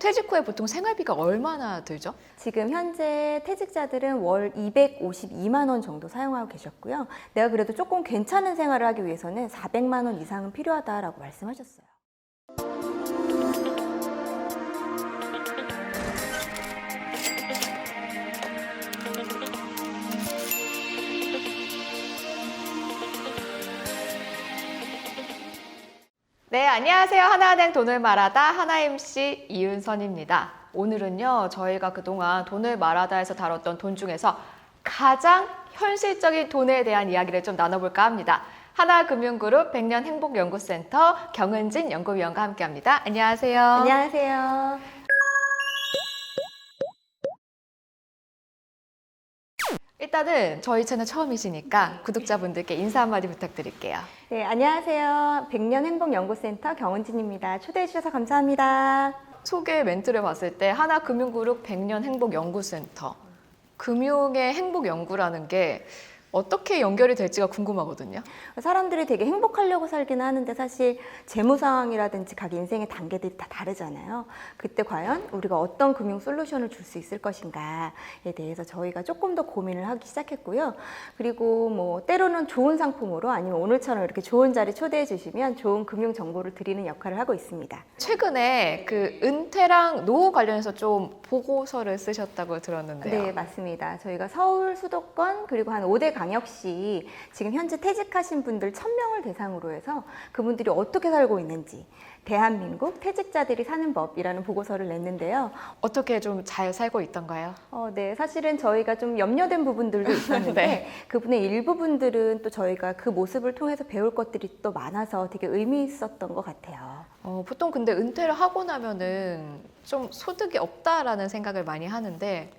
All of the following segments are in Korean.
퇴직 후에 보통 생활비가 얼마나 들죠? 지금 현재 퇴직자들은 월 252만 원 정도 사용하고 계셨고요. 내가 그래도 조금 괜찮은 생활을 하기 위해서는 400만 원 이상은 필요하다라고 말씀하셨어요. 네, 안녕하세요. 하나은행 돈을 말하다 하나 MC 이윤선입니다. 오늘은요, 저희가 그동안 돈을 말하다에서 다뤘던 돈 중에서 가장 현실적인 돈에 대한 이야기를 좀 나눠볼까 합니다. 하나금융그룹 백년 행복연구센터 경은진 연구위원과 함께합니다. 안녕하세요. 안녕하세요. 일단은 저희 채널 처음이시니까 구독자분들께 인사 한마디 부탁드릴게요. 네, 안녕하세요. 백년 행복연구센터 경은진입니다. 초대해 주셔서 감사합니다. 소개 멘트를 봤을 때 하나금융그룹 백년 행복연구센터 금융의 행복연구라는 게 어떻게 연결이 될지가 궁금하거든요. 사람들이 되게 행복하려고 살기는 하는데 사실 재무 상황이라든지 각 인생의 단계들이 다 다르잖아요. 그때 과연 우리가 어떤 금융 솔루션을 줄 수 있을 것인가에 대해서 저희가 조금 더 고민을 하기 시작했고요. 그리고 뭐 때로는 좋은 상품으로 아니면 오늘처럼 이렇게 좋은 자리 초대해 주시면 좋은 금융 정보를 드리는 역할을 하고 있습니다. 최근에 그 은퇴랑 노후 관련해서 좀 보고서를 쓰셨다고 들었는데요. 네, 맞습니다. 저희가 서울 수도권 그리고 한 5대 광역시 지금 현재 퇴직하신 분들 1000명을 대상으로 해서 그분들이 어떻게 살고 있는지 대한민국 퇴직자들이 사는 법이라는 보고서를 냈는데요. 어떻게 좀 잘 살고 있던가요? 어, 네, 사실은 저희가 좀 염려된 부분들도 있었는데 네. 그분의 일부분들은 또 저희가 그 모습을 통해서 배울 것들이 또 많아서 되게 의미 있었던 것 같아요. 어, 보통 근데 은퇴를 하고 나면은 좀 소득이 없다라는 생각을 많이 하는데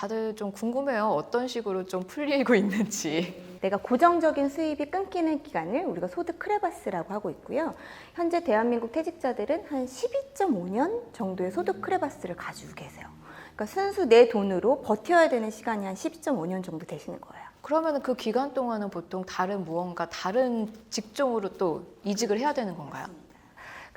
다들 좀 궁금해요. 어떤 식으로 좀 풀리고 있는지. 내가 고정적인 수입이 끊기는 기간을 우리가 소득 크레바스라고 하고 있고요. 현재 대한민국 퇴직자들은 한 12.5년 정도의 소득 크레바스를 가지고 계세요. 그러니까 순수 내 돈으로 버텨야 되는 시간이 한 12.5년 정도 되시는 거예요. 그러면 그 기간 동안은 보통 다른 무언가 다른 직종으로 또 이직을 해야 되는 건가요?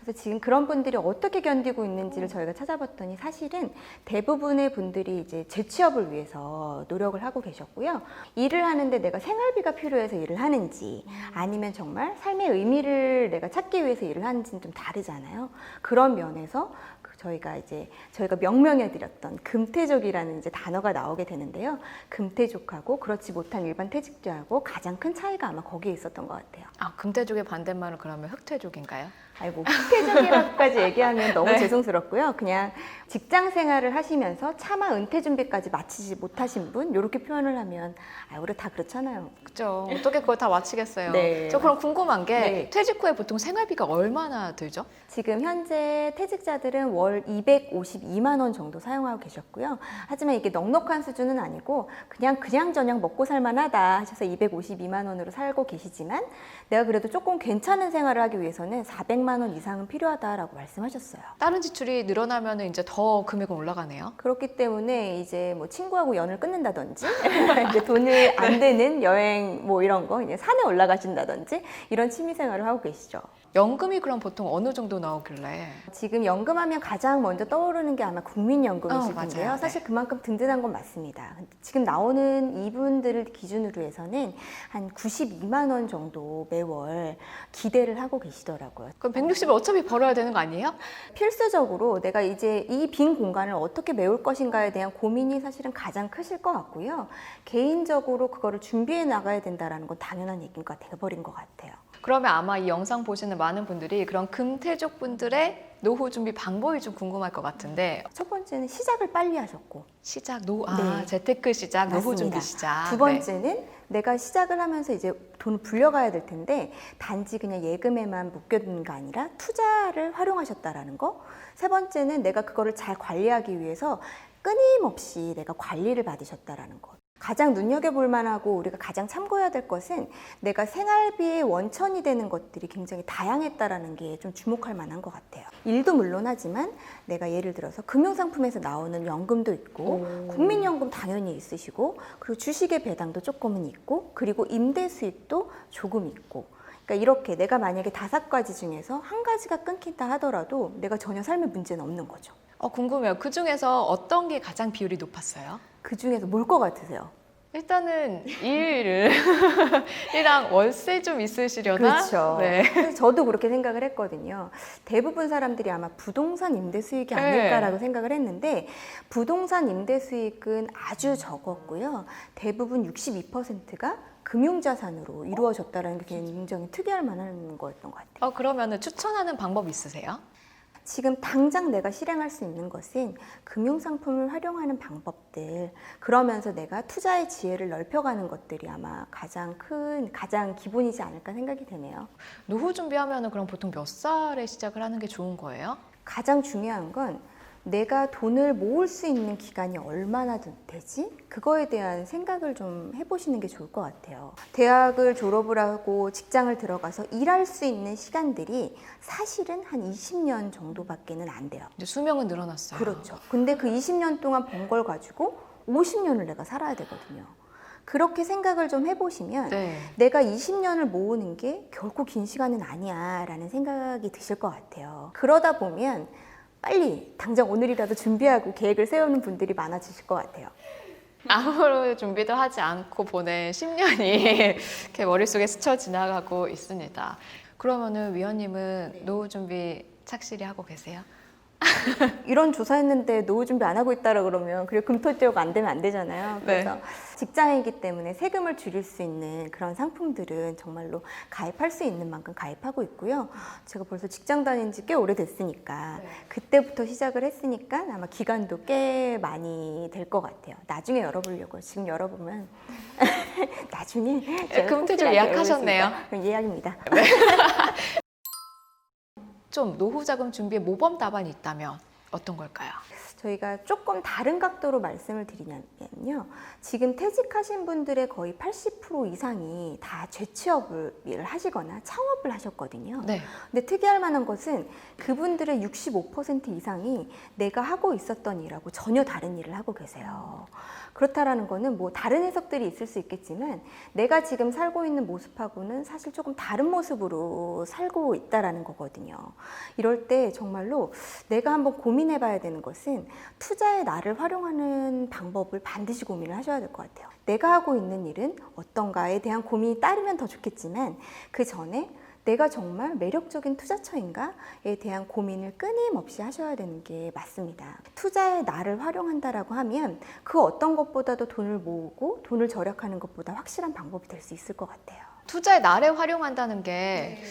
그래서 지금 그런 분들이 어떻게 견디고 있는지를 저희가 찾아봤더니 사실은 대부분의 분들이 이제 재취업을 위해서 노력을 하고 계셨고요. 일을 하는데 내가 생활비가 필요해서 일을 하는지 아니면 정말 삶의 의미를 내가 찾기 위해서 일을 하는지는 좀 다르잖아요. 그런 면에서 그 저희가 이제 저희가 명명해 드렸던 금태족이라는 이제 단어가 나오게 되는데요. 금태족하고 그렇지 못한 일반 퇴직자하고 가장 큰 차이가 아마 거기에 있었던 것 같아요. 아, 금태족의 반대말은 그러면 흑태족인가요? 아이고 흑태족이라고까지 얘기하면 너무 네. 죄송스럽고요. 그냥 직장 생활을 하시면서 차마 은퇴 준비까지 마치지 못하신 분 이렇게 표현을 하면 아 우리 다 그렇잖아요. 그죠. 어떻게 그걸 다 마치겠어요. 네. 저 그럼 궁금한 게 네. 퇴직 후에 보통 생활비가 얼마나 들죠? 지금 현재 퇴직자들은 월 252만 원 정도 사용하고 계셨고요. 하지만 이게 넉넉한 수준은 아니고 그냥 그냥 저냥 먹고 살만하다 하셔서 252만 원으로 살고 계시지만 내가 그래도 조금 괜찮은 생활을 하기 위해서는 400만 원 이상은 필요하다라고 말씀하셨어요. 다른 지출이 늘어나면 이제 더 금액은 올라가네요. 그렇기 때문에 이제 뭐 친구하고 연을 끊는다든지 이제 돈을 안 되는 여행 뭐 이런 거 이제 산에 올라가신다든지 이런 취미 생활을 하고 계시죠. 연금이 그럼 보통 어느 정도 나오길래? 지금 연금하면 가장 먼저 떠오르는 게 아마 국민연금이실 어, 맞아요. 텐데요. 네. 사실 그만큼 든든한 건 맞습니다. 지금 나오는 이분들을 기준으로 해서는 한 92만 원 정도 매월 기대를 하고 계시더라고요. 그럼 160을 어차피 벌어야 되는 거 아니에요? 필수적으로 내가 이제 이 빈 공간을 어떻게 메울 것인가에 대한 고민이 사실은 가장 크실 것 같고요. 개인적으로 그거를 준비해 나가야 된다라는 건 당연한 얘기가 돼버린 것 같아요. 그러면 아마 이 영상 보시는 많은 분들이 그런 금태족 분들의 노후 준비 방법이 좀 궁금할 것 같은데 첫 번째는 시작을 빨리 하셨고 시작 노아 네. 재테크 시작 노후. 준비 시작 두 네. 번째는 내가 시작을 하면서 이제 돈을 불려가야 될 텐데 단지 그냥 예금에만 묶여두는 게 아니라 투자를 활용하셨다라는 거. 세 번째는 내가 그거를 잘 관리하기 위해서 끊임없이 내가 관리를 받으셨다라는 것. 가장 눈여겨볼 만하고 우리가 가장 참고해야 될 것은 내가 생활비의 원천이 되는 것들이 굉장히 다양했다라는 게 좀 주목할 만한 것 같아요. 일도 물론 하지만 내가 예를 들어서 금융상품에서 나오는 연금도 있고 오. 국민연금 당연히 있으시고 그리고 주식의 배당도 조금은 있고 그리고 임대 수입도 조금 있고 그러니까 이렇게 내가 만약에 다섯 가지 중에서 한 가지가 끊긴다 하더라도 내가 전혀 삶의 문제는 없는 거죠. 어, 궁금해요. 그 중에서 어떤 게 가장 비율이 높았어요? 그 중에서 뭘 것 같으세요? 일단은 일을 이랑 월세 좀 있으시려나? 그렇죠. 네. 저도 그렇게 생각을 했거든요. 대부분 사람들이 아마 부동산 임대 수익이 네. 아닐까라고 생각을 했는데 부동산 임대 수익은 아주 적었고요. 대부분 62%가 금융자산으로 이루어졌다는 게 굉장히 특이할 만한 거였던 것 같아요. 어, 그러면은 추천하는 방법 있으세요? 지금 당장 내가 실행할 수 있는 것은 금융상품을 활용하는 방법들, 그러면서 내가 투자의 지혜를 넓혀가는 것들이 아마 가장 큰, 가장 기본이지 않을까 생각이 되네요. 노후 준비하면은 그럼 보통 몇 살에 시작을 하는 게 좋은 거예요? 가장 중요한 건 내가 돈을 모을 수 있는 기간이 얼마나 되지? 그거에 대한 생각을 좀 해보시는 게 좋을 것 같아요. 대학을 졸업을 하고 직장을 들어가서 일할 수 있는 시간들이 사실은 한 20년 정도밖에는 안 돼요. 이제 수명은 늘어났어요. 그렇죠. 근데 그 20년 동안 번 걸 가지고 50년을 내가 살아야 되거든요. 그렇게 생각을 좀 해보시면 네. 내가 20년을 모으는 게 결코 긴 시간은 아니야 라는 생각이 드실 것 같아요. 그러다 보면 빨리 당장 오늘이라도 준비하고 계획을 세우는 분들이 많아지실 것 같아요. 아무런 준비도 하지 않고 보낸 10년이 이렇게 머릿속에 스쳐 지나가고 있습니다. 그러면은 위원님은 노후 준비 착실히 하고 계세요? 이런 조사했는데 노후 준비 안 하고 있다라 그러면 그리고 금토띠오가 안 되면 안 되잖아요. 그래서 직장이기 때문에 세금을 줄일 수 있는 그런 상품들은 정말로 가입할 수 있는 만큼 가입하고 있고요. 제가 벌써 직장 다닌 지 꽤 오래됐으니까 그때부터 시작을 했으니까 아마 기간도 꽤 많이 될 것 같아요. 나중에 열어보려고 지금 열어보면 나중에 금토띠오 확실하게 예약하셨네요. 예약입니다. 좀 노후 자금 준비에 모범 답안이 있다면 어떤 걸까요? 저희가 조금 다른 각도로 말씀을 드리냐면요. 지금 퇴직하신 분들의 거의 80% 이상이 다 재취업을 하시거나 창업을 하셨거든요. 네. 근데 특이할 만한 것은 그분들의 65% 이상이 내가 하고 있었던 일하고 전혀 다른 일을 하고 계세요. 그렇다라는 거는 뭐 다른 해석들이 있을 수 있겠지만 내가 지금 살고 있는 모습하고는 사실 조금 다른 모습으로 살고 있다라는 거거든요. 이럴 때 정말로 내가 한번 고민해 봐야 되는 것은 투자의 나를 활용하는 방법을 반드시 고민을 하셔야 될 것 같아요. 내가 하고 있는 일은 어떤가에 대한 고민이 따르면 더 좋겠지만 그 전에 내가 정말 매력적인 투자처인가에 대한 고민을 끊임없이 하셔야 되는 게 맞습니다. 투자에 나를 활용한다라고 하면 그 어떤 것보다도 돈을 모으고 돈을 절약하는 것보다 확실한 방법이 될 수 있을 것 같아요. 투자의 날에 활용한다는 게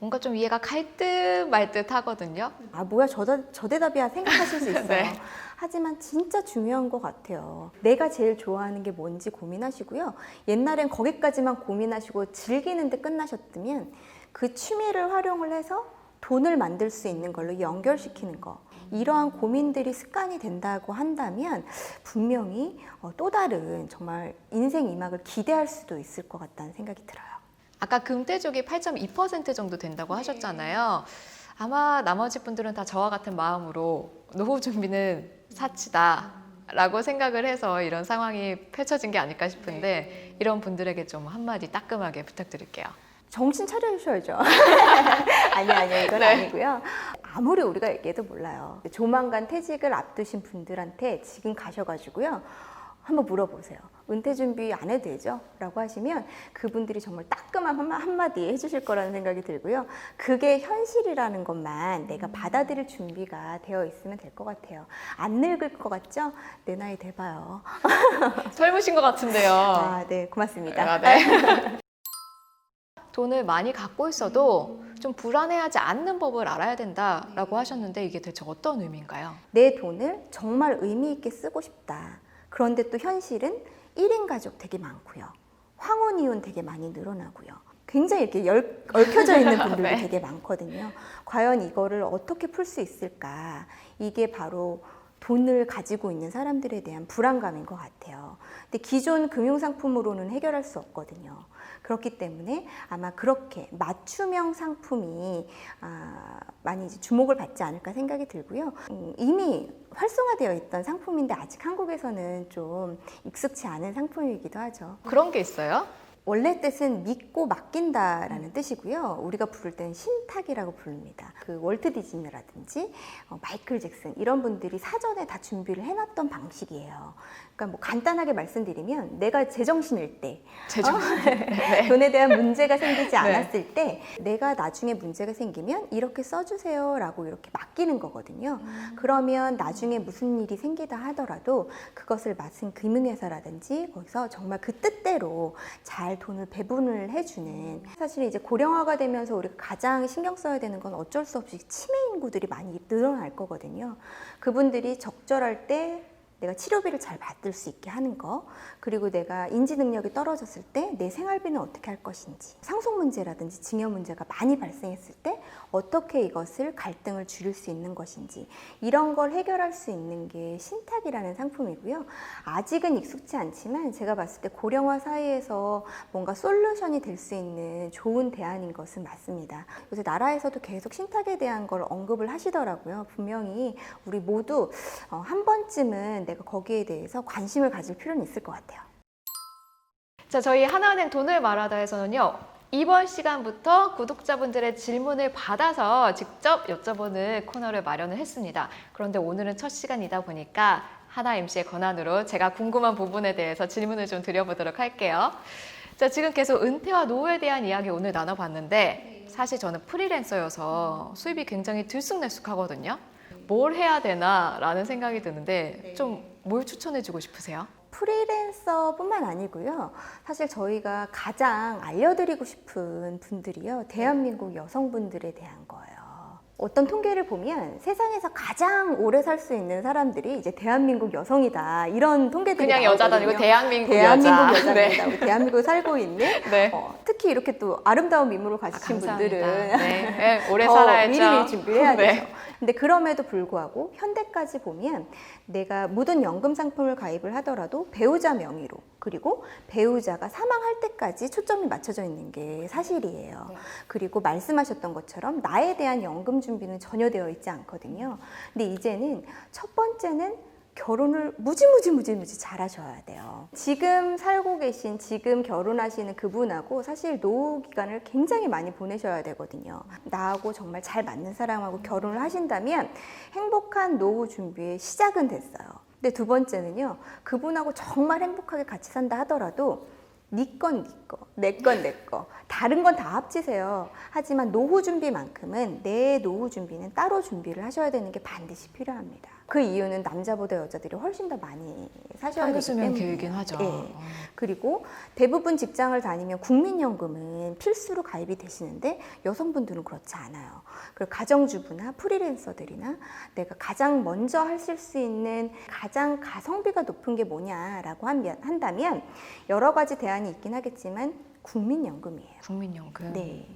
뭔가 좀 이해가 갈 듯 말 듯 하거든요. 아 뭐야 저, 대- 저 대답이야 생각하실 수 있어요. 네. 하지만 진짜 중요한 것 같아요. 내가 제일 좋아하는 게 뭔지 고민하시고요. 옛날엔 거기까지만 고민하시고 즐기는데 끝나셨다면 그 취미를 활용을 해서 돈을 만들 수 있는 걸로 연결시키는 거. 이러한 고민들이 습관이 된다고 한다면 분명히 어, 또 다른 정말 인생 이막을 기대할 수도 있을 것 같다는 생각이 들어요. 아까 금대족이 8.2% 정도 된다고 하셨잖아요. 아마 나머지 분들은 다 저와 같은 마음으로 노후 준비는 사치다. 라고 생각을 해서 이런 상황이 펼쳐진 게 아닐까 싶은데 이런 분들에게 좀 한마디 따끔하게 부탁드릴게요. 정신 차려주셔야죠. 아니, 아니요. 이건 네. 아니고요. 아무리 우리가 얘기해도 몰라요. 조만간 퇴직을 앞두신 분들한테 지금 가셔가지고요. 한번 물어보세요. 은퇴 준비 안 해도 되죠? 라고 하시면 그분들이 정말 따끔한 한마- 한마디 해주실 거라는 생각이 들고요. 그게 현실이라는 것만 내가 받아들일 준비가 되어 있으면 될 것 같아요. 안 늙을 것 같죠? 내 나이 돼봐요. 젊으신 것 같은데요. 아, 네. 고맙습니다. 아, 네. 돈을 많이 갖고 있어도 좀 불안해하지 않는 법을 알아야 된다라고 하셨는데 이게 대체 어떤 의미인가요? 내 돈을 정말 의미 있게 쓰고 싶다. 그런데 또 현실은 1인 가족 되게 많고요. 황혼 이혼 되게 많이 늘어나고요. 굉장히 이렇게 열, 얽혀져 있는 분들도 네. 되게 많거든요. 과연 이거를 어떻게 풀 수 있을까? 이게 바로 돈을 가지고 있는 사람들에 대한 불안감인 것 같아요. 근데 기존 금융상품으로는 해결할 수 없거든요. 그렇기 때문에 아마 그렇게 맞춤형 상품이 아, 많이 주목을 받지 않을까 생각이 들고요. 음, 이미 활성화되어 있던 상품인데 아직 한국에서는 좀 익숙치 않은 상품이기도 하죠. 그런 게 있어요? 원래 뜻은 믿고 맡긴다라는 뜻이고요. 우리가 부를 때는 신탁이라고 부릅니다. 그 월트 디즈니라든지 어, 마이클 잭슨 이런 분들이 사전에 다 준비를 해놨던 방식이에요. 그러니까 뭐 간단하게 말씀드리면 내가 제정신일 때 제정. 네. 돈에 대한 문제가 생기지 않았을 때 내가 나중에 문제가 생기면 이렇게 써주세요라고 이렇게 맡기는 거거든요. 그러면 나중에 무슨 일이 생기다 하더라도 그것을 맡은 금융회사라든지 거기서 정말 그 뜻대로 잘 돈을 배분을 해주는. 사실 이제 고령화가 되면서 우리가 가장 신경 써야 되는 건 어쩔 수 없이 치매 인구들이 많이 늘어날 거거든요. 그분들이 적절할 때 내가 치료비를 잘 받을 수 있게 하는 거, 그리고 내가 인지 능력이 떨어졌을 때 내 생활비는 어떻게 할 것인지, 상속 문제라든지 증여 문제가 많이 발생했을 때 어떻게 이것을 갈등을 줄일 수 있는 것인지, 이런 걸 해결할 수 있는 게 신탁이라는 상품이고요. 아직은 익숙치 않지만 제가 봤을 때 고령화 사회에서 뭔가 솔루션이 될 수 있는 좋은 대안인 것은 맞습니다. 요새 나라에서도 계속 신탁에 대한 걸 언급을 하시더라고요. 분명히 우리 모두 어, 한 번쯤은 내가 거기에 대해서 관심을 가질 필요는 있을 것 같아요. 자, 저희 하나은행 돈을 말하다에서는요. 이번 시간부터 구독자분들의 질문을 받아서 직접 여쭤보는 코너를 마련을 했습니다. 그런데 오늘은 첫 시간이다 보니까 하나 MC의 권한으로 제가 궁금한 부분에 대해서 질문을 좀 드려보도록 할게요. 자, 지금 계속 은퇴와 노후에 대한 이야기 오늘 나눠봤는데 사실 저는 프리랜서여서 수입이 굉장히 들쑥날쑥하거든요. 뭘 해야 되나라는 생각이 드는데 좀 뭘 추천해주고 싶으세요? 프리랜서뿐만 아니고요. 사실 저희가 가장 알려드리고 싶은 분들이요. 대한민국 여성분들에 대한 거예요. 어떤 통계를 보면 세상에서 가장 오래 살 수 있는 사람들이 이제 대한민국 여성이다. 이런 통계들이 그냥 여자도 아니고. 대한민국, 대한민국 여자. 여자입니다. 우리 대한민국에 살고 있는 네. 어, 특히 이렇게 또 아름다운 미모를 아, 가지신 감사합니다. 분들은 네. 네, 오래 더 살아야죠. 미리미리 준비를 해야 네. 되죠. 근데 그럼에도 불구하고 현대까지 보면 내가 모든 연금 상품을 가입을 하더라도 배우자 명의로 그리고 배우자가 사망할 때까지 초점이 맞춰져 있는 게 사실이에요. 네. 그리고 말씀하셨던 것처럼 나에 대한 연금 준비는 전혀 되어 있지 않거든요. 근데 이제는 첫 번째는 결혼을 무지무지 무지무지 잘 하셔야 돼요. 지금 살고 계신 지금 결혼하시는 그분하고 사실 노후 기간을 굉장히 많이 보내셔야 되거든요. 나하고 정말 잘 맞는 사람하고 결혼을 하신다면 행복한 노후 준비의 시작은 됐어요. 근데 두 번째는요. 그분하고 정말 행복하게 같이 산다 하더라도 니건 니거, 내 건 내 거. 다른 건 다 합치세요. 하지만 노후 준비만큼은 내 노후 준비는 따로 준비를 하셔야 되는 게 반드시 필요합니다. 그 이유는 남자보다 여자들이 훨씬 더 많이 사셔야 되기 때문에. 길긴 하죠. 예. 그리고 대부분 직장을 다니면 국민연금은 필수로 가입이 되시는데 여성분들은 그렇지 않아요. 그리고 가정주부나 프리랜서들이나 내가 가장 먼저 하실 수 있는 가장 가성비가 높은 게 뭐냐라고 하면, 한다면 여러 가지 대안이 있긴 하겠지만 국민연금이에요. 국민연금. 네.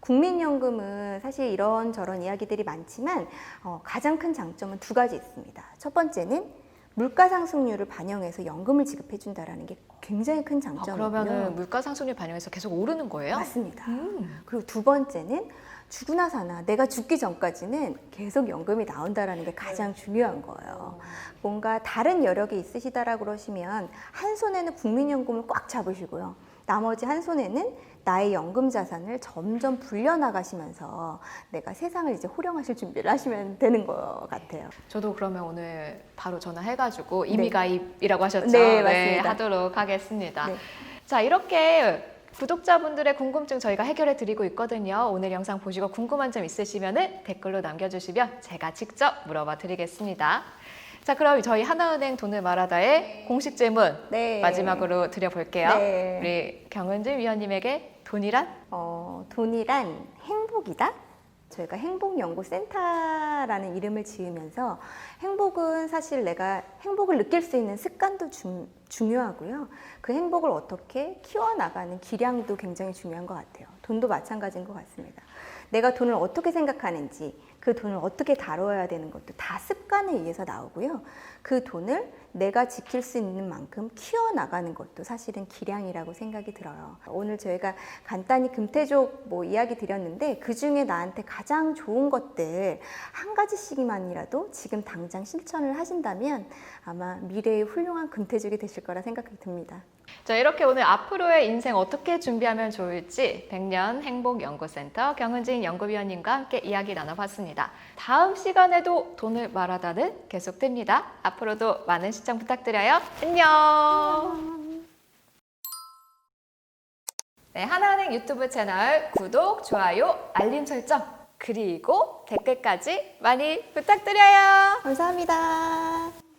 국민연금은 사실 이런저런 이야기들이 많지만 어, 가장 큰 장점은 두 가지 있습니다. 첫 번째는 물가 상승률을 반영해서 연금을 지급해 준다라는 게 굉장히 큰 아, 장점이고요. 그러면은 물가 상승률 반영해서 계속 오르는 거예요? 맞습니다. 음. 그리고 두 번째는 죽으나 사나 내가 죽기 전까지는 계속 연금이 나온다라는 게 가장 중요한 거예요. 뭔가 다른 여력이 있으시다라고 그러시면 한 손에는 국민연금을 꽉 잡으시고요. 나머지 한 손에는 나의 연금 자산을 점점 불려 나가시면서 내가 세상을 이제 호령하실 준비를 하시면 되는 것 같아요. 저도 그러면 오늘 바로 전화해가지고 네. 임의가입이라고 하셨죠? 네, 맞습니다. 하도록 하겠습니다. 네. 자, 이렇게 구독자분들의 궁금증 저희가 해결해 드리고 있거든요. 오늘 영상 보시고 궁금한 점 있으시면 댓글로 남겨주시면 제가 직접 물어봐 드리겠습니다. 자, 그럼 저희 하나은행 돈을 말하다의 공식 질문 네. 마지막으로 드려볼게요. 네. 우리 경은진 위원님에게 돈이란? 어, 돈이란 행복이다? 저희가 행복연구센터라는 이름을 지으면서 행복은 사실 내가 행복을 느낄 수 있는 습관도 중, 중요하고요. 그 행복을 어떻게 키워나가는 기량도 굉장히 중요한 것 같아요. 돈도 마찬가지인 것 같습니다. 내가 돈을 어떻게 생각하는지, 그 돈을 어떻게 다뤄야 되는 것도 다 습관에 의해서 나오고요. 그 돈을 내가 지킬 수 있는 만큼 키워나가는 것도 사실은 기량이라고 생각이 들어요. 오늘 저희가 간단히 금태족 뭐 이야기 드렸는데 그 중에 나한테 가장 좋은 것들 한 가지씩만이라도 지금 당장 실천을 하신다면 아마 미래의 훌륭한 금태족이 되실 거라 생각이 듭니다. 자, 이렇게 오늘 앞으로의 인생 어떻게 준비하면 좋을지 백년 행복연구센터 경은진 연구위원님과 함께 이야기 나눠봤습니다. 다음 시간에도 돈을 말하다는 계속됩니다. 앞으로도 많은 시청 부탁드려요. 안녕. 네, 하나은행 유튜브 채널 구독, 좋아요, 알림 설정, 그리고 댓글까지 많이 부탁드려요. 감사합니다.